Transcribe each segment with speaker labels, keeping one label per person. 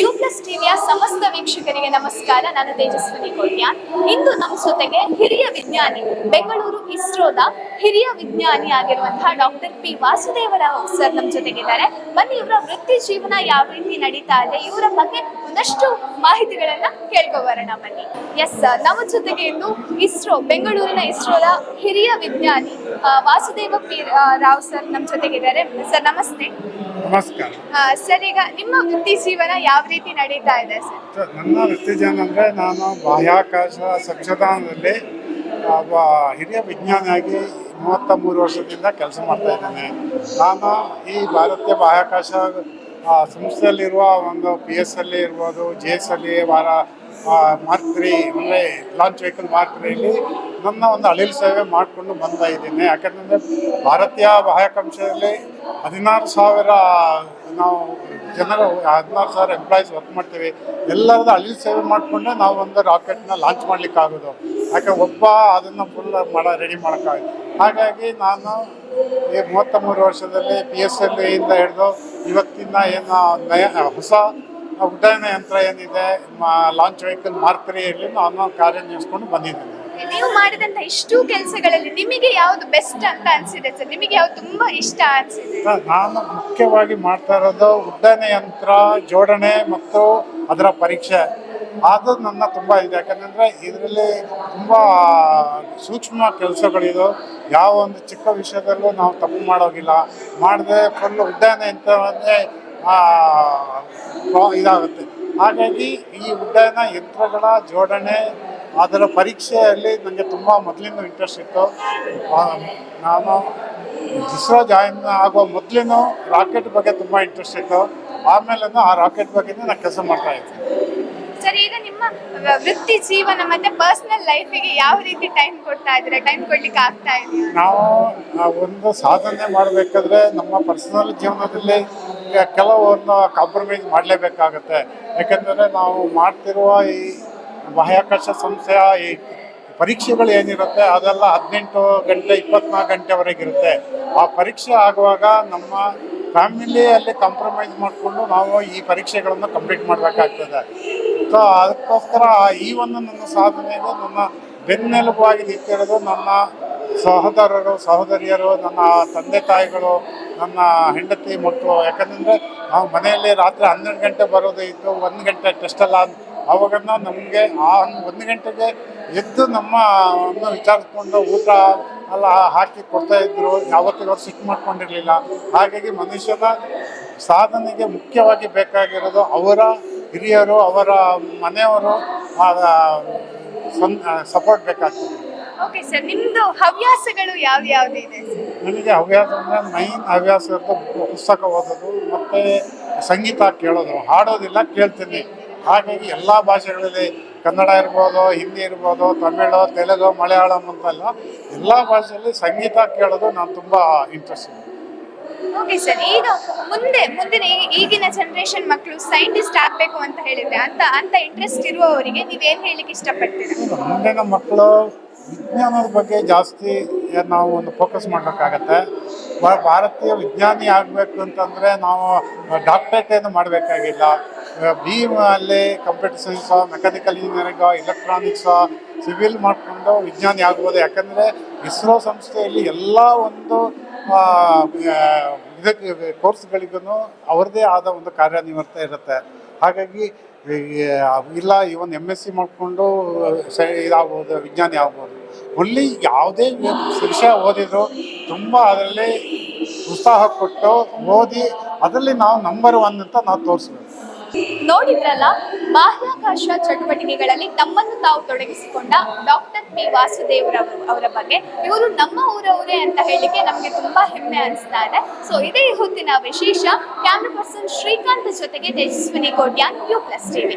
Speaker 1: You plus ಟಿವಿಯ ಸಮಸ್ತ ವೀಕ್ಷಕರಿಗೆ ನಮಸ್ಕಾರ. ನಾನು ತೇಜಸ್ವಿನಿ ಕೋಟ್ಯಾನ್ ಇಂದು ನಮ್ಮ ಜೊತೆಗೆ ಹಿರಿಯ ವಿಜ್ಞಾನಿ, ಬೆಂಗಳೂರು ಇಸ್ರೋದ ಹಿರಿಯ ವಿಜ್ಞಾನಿ ಆಗಿರುವಂತಹ ಡಾಕ್ಟರ್ ಪಿ. ವಾಸುದೇವರಾವ್ ಸರ್ ನಮ್ಮ ಜೊತೆಗಿದ್ದಾರೆ. ಬನ್ನಿ, ಇವರ ವೃತ್ತಿ ಜೀವನ ಯಾವ ರೀತಿ ನಡೀತಾ ಇದೆ, ಇವರ ಬಗ್ಗೆ ಒಂದಷ್ಟು ಮಾಹಿತಿಗಳನ್ನ ಕೇಳ್ಕೊಬರೋಣ ಬನ್ನಿ. ಎಸ್ ಸರ್ ನಮ್ಮ ಜೊತೆಗೆ ಇಂದು ಇಸ್ರೋ ಬೆಂಗಳೂರಿನ ಇಸ್ರೋದ ಹಿರಿಯ ವಿಜ್ಞಾನಿ ವಾಸುದೇವ ಪಿ ರಾವ್ ಸರ್ ನಮ್ಮ ಜೊತೆಗಿದ್ದಾರೆ ಸರ್ ನಮಸ್ತೆ.
Speaker 2: ನಮಸ್ಕಾರ.
Speaker 1: ಸರ್ ಈಗ ನಿಮ್ಮ ವೃತ್ತಿ ಜೀವನ ಯಾವ ರೀತಿ ನಡೀತಾ ಇದೆ ಸರ್
Speaker 2: ನನ್ನ ವೃತ್ತಿ ಜೀವನ ಅಂದ್ರೆ ನಾನು ಬಾಹ್ಯಾಕಾಶ ಸಂಶೋಧನದಲ್ಲಿ ಒಬ್ಬ ಹಿರಿಯ ವಿಜ್ಞಾನಿಯಾಗಿ ಮೂವತ್ತ ಮೂರು ವರ್ಷದಿಂದ ಕೆಲಸ ಮಾಡ್ತಾ ಇದ್ದೇನೆ. ನಾನು ಈ ಭಾರತೀಯ ಬಾಹ್ಯಾಕಾಶ ಆ, ಸಂಸ್ಥೆಯಲ್ಲಿರುವ ಒಂದು ಪಿ ಎಸ್ ಅಲ್ಲಿ ಇರ್ಬೋದು ಜೆ ಎಸ್ ಅಲ್ಲಿ ವಾರ ಮಾರ್ಕ್ ತ್ರೀ ಅಂದರೆ ಲಾಂಚ್ ವೆಹಿಕಲ್ ಮಾರ್ಕ್ ತ್ರೀಲಿ ನನ್ನ ಒಂದು ಅಳಿಲು ಸೇವೆ ಮಾಡಿಕೊಂಡು ಬಂದ ಇದ್ದೀನಿ. ಯಾಕಂತಂದರೆ ಭಾರತೀಯ ಬಾಹ್ಯಾಕಾಂಕ್ಷೆಯಲ್ಲಿ ಹದಿನಾರು ಸಾವಿರ ನಾವು ಜನರು ಹದಿನಾರು ಸಾವಿರ ಎಂಪ್ಲಾಯೀಸ್ ವರ್ಕ್ ಮಾಡ್ತೀವಿ. ಎಲ್ಲರದ್ದು ಅಳಿಲು ಸೇವೆ ಮಾಡಿಕೊಂಡೆ ನಾವು ಒಂದು ರಾಕೆಟ್ನ ಲಾಂಚ್ ಮಾಡಲಿಕ್ಕಾಗೋದು. ಯಾಕೆ ಒಬ್ಬ ಅದನ್ನು ಫುಲ್ ಮಾಡ ರೆಡಿ ಮಾಡೋಕ್ಕಾಗುತ್ತೆ ಹಾಗಾಗಿ ನಾನು ಈ ಮೂವತ್ತ ಮೂರು ವರ್ಷದಲ್ಲಿ ಪಿ ಎಸ್ ಎಲ್ ಇಂದ ಹಿಡಿದು ಇವತ್ತಿನ ಏನು ನಯ ಹೊಸ ಉಡ್ಡಯನ ಯಂತ್ರ ಏನಿದೆ ಲಾಂಚ್ ವೆಹಿಕಲ್ ಮಾರ್ಕರಿಯಲ್ಲಿ ನಾನು ಕಾರ್ಯನಿರ್ವಹಿಸ್ಕೊಂಡು ಬಂದಿದ್ದೀನಿ.
Speaker 1: ನೀವು ಮಾಡಿದಂತ ಇಷ್ಟು ಕೆಲಸಗಳಲ್ಲಿ ನಿಮಗೆ ಯಾವ್ದು ಬೆಸ್ಟ್ ಅಂತ ಅನ್ಸಿದೆ ಸರ್? ನಿಮಗೆ ಯಾವ್ದು ತುಂಬಾ ಇಷ್ಟ ಅನ್ಸಿದೆ?
Speaker 2: ನಾನು ಮುಖ್ಯವಾಗಿ ಮಾಡ್ತಾ ಇರೋದು ಉಡ್ಡಯನ ಯಂತ್ರ ಜೋಡಣೆ ಮತ್ತು ಅದರ ಪರೀಕ್ಷೆ. ಅದು ನನ್ನ ತುಂಬ ಇದೆ. ಯಾಕಂದ್ರೆ ಇದರಲ್ಲಿ ತುಂಬ ಸೂಕ್ಷ್ಮ ಕೆಲಸಗಳಿದು ಯಾವ ಒಂದು ಚಿಕ್ಕ ವಿಷಯದಲ್ಲೂ ನಾವು ತಪ್ಪು ಮಾಡೋಗಿಲ್ಲ ಮಾಡಿದ್ರೆ ಫುಲ್ ಉಡ್ಡಯನ ಯಂತ್ರವನ್ನೇ ಇದಾಗುತ್ತೆ. ಹಾಗಾಗಿ ಈ ಉಡ್ಡಯನ ಯಂತ್ರಗಳ ಜೋಡಣೆ, ಅದರ ಪರೀಕ್ಷೆಯಲ್ಲಿ ನನಗೆ ತುಂಬ ಮೊದಲಿಂದ ಇಂಟ್ರೆಸ್ಟ್ ಇತ್ತು. ನಾನು ಇಸ್ರೋ ಜಾಯಿನ್ ಆಗೋ ಮೊದಲಿನೂ ರಾಕೆಟ್ ಬಗ್ಗೆ ತುಂಬ ಇಂಟ್ರೆಸ್ಟ್ ಇತ್ತು. ಆಮೇಲೆ ಆ ರಾಕೆಟ್ ಬಗ್ಗೆ ನಾನು ಕೆಲಸ ಮಾಡ್ತಾ ಇದ್ದೆ.
Speaker 1: ಈಗ ನಿಮ್ಮ ವೃತ್ತಿ ಜೀವನ ಮತ್ತೆ ಪರ್ಸನಲ್ ಲೈಫಿಗೆ ಯಾವ ರೀತಿ ಟೈಮ್ ಕೊಡ್ತಾ ಇದ್ದೀರಾ? ಟೈಮ್ ಕೊಡ್ಲಿಕ್ಕೆ ಆಗ್ತಾ ಇದೆಯಾ?
Speaker 2: ನಾವು ಒಂದು ಸಾಧನೆ ಮಾಡಬೇಕಾದ್ರೆ ನಮ್ಮ ಪರ್ಸನಲ್ ಜೀವನದಲ್ಲಿ ಕೆಲವೊಂದು ಕಾಂಪ್ರಮೈಸ್ ಮಾಡಲೇಬೇಕಾಗತ್ತೆ. ಯಾಕೆಂದರೆ ನಾವು ಮಾಡ್ತಿರುವ ಈ ಬಾಹ್ಯಾಕಾಶ ಸಂಸ್ಥೆಯ ಈ ಪರೀಕ್ಷೆಗಳು ಏನಿರುತ್ತೆ, ಅದೆಲ್ಲ ಹದಿನೆಂಟು ಗಂಟೆ, ಇಪ್ಪತ್ನಾಲ್ಕು ಗಂಟೆವರೆಗಿರುತ್ತೆ ಆ ಪರೀಕ್ಷೆ ಆಗುವಾಗ ನಮ್ಮ ಫ್ಯಾಮಿಲಿಯಲ್ಲಿ ಕಾಂಪ್ರಮೈಸ್ ಮಾಡಿಕೊಂಡು ನಾವು ಈ ಪರೀಕ್ಷೆಗಳನ್ನು ಕಂಪ್ಲೀಟ್ ಮಾಡಬೇಕಾಗ್ತದೆ. ಸೊ ಅದಕ್ಕೋಸ್ಕರ ಈ ಒಂದು ನನ್ನ ಸಾಧನೆಗೆ ನನ್ನ ಬೆನ್ನೆಲುಬಾಗಿ ನಿಂತಿರೋದು ನನ್ನ ಸಹೋದರರು, ಸಹೋದರಿಯರು, ನನ್ನ ತಂದೆ ತಾಯಿಗಳು, ನನ್ನ ಹೆಂಡತಿ ಮಕ್ಕಳು. ಯಾಕಂದರೆ ನಾವು ಮನೆಯಲ್ಲಿ ರಾತ್ರಿ ಹನ್ನೆರಡು ಗಂಟೆ ಬರೋದು ಇತ್ತು, ಒಂದು ಗಂಟೆ ಟೆಸ್ಟ್ ಅಲ್ಲ ಅವಾಗ ನಮಗೆ ಆ ಒಂದು ಗಂಟೆಗೆ ಎದ್ದು ನಮ್ಮ ಒಂದು ವಿಚಾರಿಸ್ಕೊಂಡು ಊಟ ಎಲ್ಲ ಹಾಕಿ ಕೊಡ್ತಾ ಇದ್ರು. ಯಾವತ್ತಿಗೂ ಅವ್ರು ಸಿಕ್ ಮಾಡ್ಕೊಂಡಿರಲಿಲ್ಲ. ಹಾಗಾಗಿ ಮನುಷ್ಯನ ಸಾಧನೆಗೆ ಮುಖ್ಯವಾಗಿ ಬೇಕಾಗಿರೋದು ಅವರ ಹಿರಿಯರು ಅವರ ಮನೆಯವರು ಸಪೋರ್ಟ್ ಬೇಕಾಗ್ತದೆ.
Speaker 1: ಓಕೆ ಸರ್ ನಿಮ್ಮದು ಹವ್ಯಾಸಗಳು ಯಾವ್ಯಾವ್ದು ಇದೆ?
Speaker 2: ನನಗೆ ಹವ್ಯಾಸ ಅಂದರೆ ಮೈನ್ ಹವ್ಯಾಸ ಪುಸ್ತಕ ಓದೋದು ಮತ್ತು ಸಂಗೀತ ಕೇಳೋದು. ಹಾಡೋದಿಲ್ಲ ಕೇಳ್ತೀನಿ. ಹಾಗಾಗಿ ಎಲ್ಲ ಭಾಷೆಗಳಲ್ಲಿ ಕನ್ನಡ ಇರ್ಬೋದು ಹಿಂದಿ ಇರ್ಬೋದು ತಮಿಳು ತೆಲುಗು ಮಲಯಾಳಂ ಅಂತಲ್ಲ ಎಲ್ಲ ಭಾಷೆಯಲ್ಲಿ ಸಂಗೀತ ಕೇಳೋದು ನಾನು ತುಂಬ ಇಂಟ್ರೆಸ್ಟ್ ಇದೆ
Speaker 1: ಓಕೆ ಸರ್ ಈಗ ಮುಂದೆ, ಮುಂದಿನ ಈಗಿನ ಜನರೇಷನ್ ಮಕ್ಕಳು ಸೈಂಟಿಸ್ಟ್ ಆಗ್ಬೇಕು ಅಂತ ಹೇಳಿದ್ರೆ ಅಂತ ಅಂತ ಇಂಟ್ರೆಸ್ಟ್ ಇರುವವರಿಗೆ ನೀವೇನ್ ಹೇಳಿಕ್ಕೆ ಇಷ್ಟಪಡ್ತೀರಾ?
Speaker 2: ಮುಂದಿನ ಮಕ್ಕಳು ವಿಜ್ಞಾನದ ಬಗ್ಗೆ ಜಾಸ್ತಿ ನಾವು ಒಂದು ಫೋಕಸ್ ಮಾಡಬೇಕಾಗತ್ತೆ. ಭಾರತೀಯ ವಿಜ್ಞಾನಿ ಆಗಬೇಕು ಅಂತಂದರೆ ನಾವು ಡಾಕ್ಟರೇಟ್ ಏನು ಮಾಡಬೇಕಾಗಿಲ್ಲ. ಬಿ, ಅಲ್ಲಿ computer science mechanical engineering electronics civil ಮಾಡಿಕೊಂಡು ವಿಜ್ಞಾನಿ ಆಗ್ಬೋದು. ಯಾಕಂದರೆ ಇಸ್ರೋ ಸಂಸ್ಥೆಯಲ್ಲಿ ಎಲ್ಲ ಒಂದು ಇದಕ್ಕೆ ಕೋರ್ಸ್ಗಳಿಗೂ ಅವ್ರದ್ದೇ ಆದ ಒಂದು ಕಾರ್ಯನಿವರ್ತ ಇರುತ್ತೆ. ಹಾಗಾಗಿ ಇಲ್ಲ ಇವನ್ ಎಂ ಎಸ್ ಸಿ ಮಾಡಿಕೊಂಡು, ಸೈ, ಇದಾಗ್ಬೋದು, ವಿಜ್ಞಾನಿ ಆಗ್ಬೋದು. ಒಳ್ಳೆ ಯಾವುದೇ ವಿಷಯ ಓದಿದ್ರು ತುಂಬ ಅದರಲ್ಲಿ ಉತ್ಸಾಹ ಕೊಟ್ಟು ಓದಿ, ಅದರಲ್ಲಿ ನಾವು ನಂಬರ್ ಒನ್ ಅಂತ ನಾವು ತೋರಿಸ್ಬೇಕು.
Speaker 1: ನೋಡಿದ್ರಲ್ಲ, ಬಾಹ್ಯಾಕಾಶ ಚಟುವಟಿಕೆಗಳಲ್ಲಿ ತಮ್ಮನ್ನು ತಾವು ತೊಡಗಿಸಿಕೊಂಡ ಡಾಕ್ಟರ್ ಪಿ ವಾಸುದೇವ್ರವರು ಅವರ ಬಗ್ಗೆ. ಇವರು ನಮ್ಮ ಊರವರೇ ಅಂತ ಹೇಳಿಕೆ ನಮಗೆ ತುಂಬಾ ಹೆಮ್ಮೆ ಅನಿಸ್ತಾ ಇದೆ. ಸೊ ಇದೇ ಹೊತ್ತಿನ ವಿಶೇಷ, ಕ್ಯಾಮ್ರಾ ಪರ್ಸನ್ ಶ್ರೀಕಾಂತ್ ಜೊತೆಗೆ Tejaswini Kotian U plus TV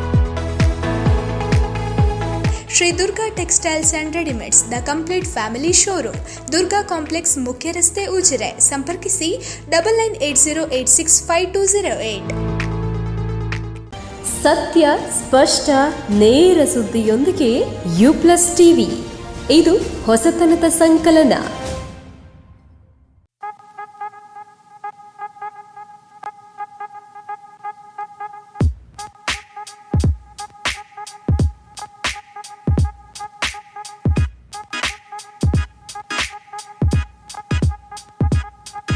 Speaker 3: Shri Durga textiles and readymades the complete family showroom, Durga complex ಮುಖ್ಯ ರಸ್ತೆ ಉಜಿರೆ ಸಂಪರ್ಕಿಸಿ double nine eight zero eight six five two zero eight.
Speaker 4: ಸತ್ಯ, ಸ್ಪಷ್ಟ, ನೇರ ಸುದ್ದಿಯೊಂದಿಗೆ ಯು ಪ್ಲಸ್ ಟಿವಿ. ಇದು ಹೊಸತನದ ಸಂಕಲನ.